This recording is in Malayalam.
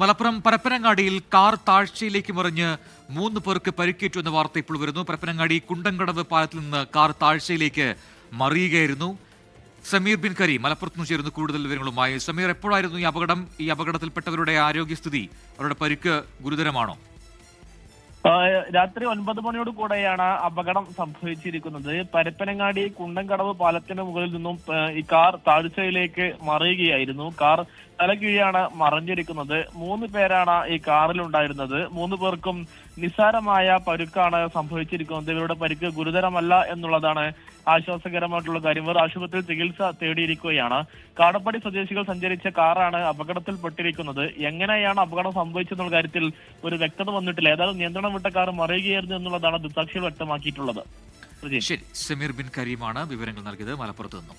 മലപ്പുറം പരപ്പനങ്ങാടിയിൽ കാർ താഴ്ചയിലേക്ക് മറിഞ്ഞ് മൂന്ന് പേർക്ക് പരിക്കേറ്റു എന്ന വാർത്ത ഇപ്പോൾ വരുന്നു. പരപ്പനങ്ങാടി കുണ്ടംകടവ് പാലത്തിൽ നിന്ന് കാർ താഴ്ചയിലേക്ക് മറിയുകയായിരുന്നു. സമീർ ബിൻ കരി മലപ്പുറത്ത് നിന്ന് ചേരുന്നു കൂടുതൽ വിവരങ്ങളുമായി. സമീർ എപ്പോഴായിരുന്നു ഈ അപകടം? ഈ അപകടത്തിൽപ്പെട്ടവരുടെ ആരോഗ്യസ്ഥിതി അവരുടെ പരിക്ക് ഗുരുതരമാണോ? രാത്രി ഒൻപത് മണിയോട് കൂടെയാണ് അപകടം സംഭവിച്ചിരിക്കുന്നത്. പരപ്പനങ്ങാടി കുണ്ടൻകടവ് പാലത്തിന് മുകളിൽ നിന്നും ഈ കാർ താഴ്ചയിലേക്ക് മറിയുകയായിരുന്നു. കാർ തലകീഴാണ് മറിഞ്ഞിരിക്കുന്നത്. മൂന്ന് പേരാണ് ഈ കാറിലുണ്ടായിരുന്നത്. മൂന്ന് പേർക്കും നിസ്സാരമായ പരുക്കാണ് സംഭവിച്ചിരിക്കുന്നത്. ഇവരുടെ പരുക്ക് ഗുരുതരമല്ല എന്നുള്ളതാണ് ആശ്വാസകരമായിട്ടുള്ള കാര്യം. ഇവർ ആശുപത്രിയിൽ ചികിത്സ തേടിയിരിക്കുകയാണ്. കാടപ്പടി സ്വദേശികൾ സഞ്ചരിച്ച കാറാണ് അപകടത്തിൽപ്പെട്ടിരിക്കുന്നത്. എങ്ങനെയാണ് അപകടം സംഭവിച്ചെന്നുള്ള കാര്യത്തിൽ ഒരു വ്യക്തത വന്നിട്ടില്ല. ഏതായാലും നിയന്ത്രണം വിട്ട കാർ മറിയുകയായിരുന്നു എന്നുള്ളതാണ് ദൃക്സാക്ഷികൾ വ്യക്തമാക്കിയിട്ടുള്ളത്. ശരി സമീർ ബിൻ കരീമാണ് വിവരങ്ങൾ നൽകിയത്. മലപ്പുറത്ത് നിന്നും.